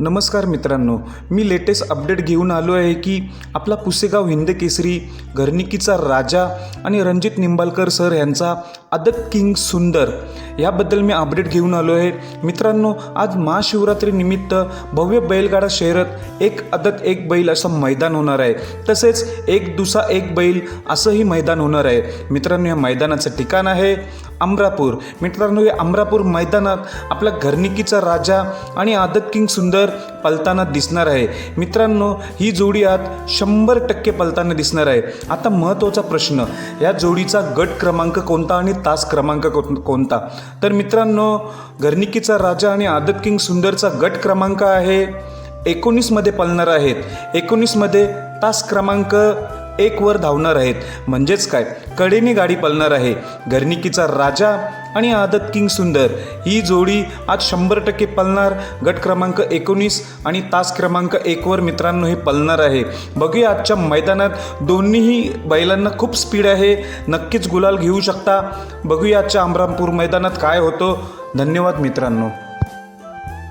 नमस्कार मित्रांनो मी latest update घेऊन आलो आहे की आपला पुसेगाव हिंद केसरी घरनिकीचा राजा आणि रणजित निंबाळकर सर यांचा अदक किंग सुंदर. याबद्दल मी अपडेट घेऊन आलो आहे. मित्रांनो आज महाशिवरात्रीनिमित्त भव्य बैलगाडा शहरात एक अदक एक बैल असं मैदान होणार आहे. तसेच एक दुसा एक बैल असंही मैदान होणार आहे. मित्रांनो या मैदानाचं ठिकाण आहे अमरापूर. मित्रांनो या अमरापूर मैदानात आपला घरनिकीचा राजा आणि आदत किंग सुंदर पलताना दिसणार आहे. मित्रांनो ही जोडी आज शंभर टक्के पलताना दिसणार आहे. आता महत्त्वाचा प्रश्न या जोडीचा गट क्रमांक कोणता आणि तास क्रमांक कोण- कोणता? तर मित्रांनो घरनिकीचा राजा आणि आदत किंग सुंदरचा गट क्रमांक आहे. एकोणीसमध्ये पलणार आहेत. एकोणीसमध्ये तास क्रमांक एकवर धावणार आहेत. म्हणजेच काय? कडेने गाडी पळणार आहे. घरनिकीचा राजा आणि आदत किंग सुंदर. ही जोडी आज शंभर टक्के पळणार गट क्रमांक एकोणीस आणि तास क्रमांक एकवर मित्रांनो हे पळणार आहे. बघूया आजच्या मैदानात दोन्हीही बैलांना खूप स्पीड आहे. नक्कीच गुलाल घेऊ शकता. बघूया आजच्या अमरामपूर मैदानात काय होतं. धन्यवाद मित्रांनो.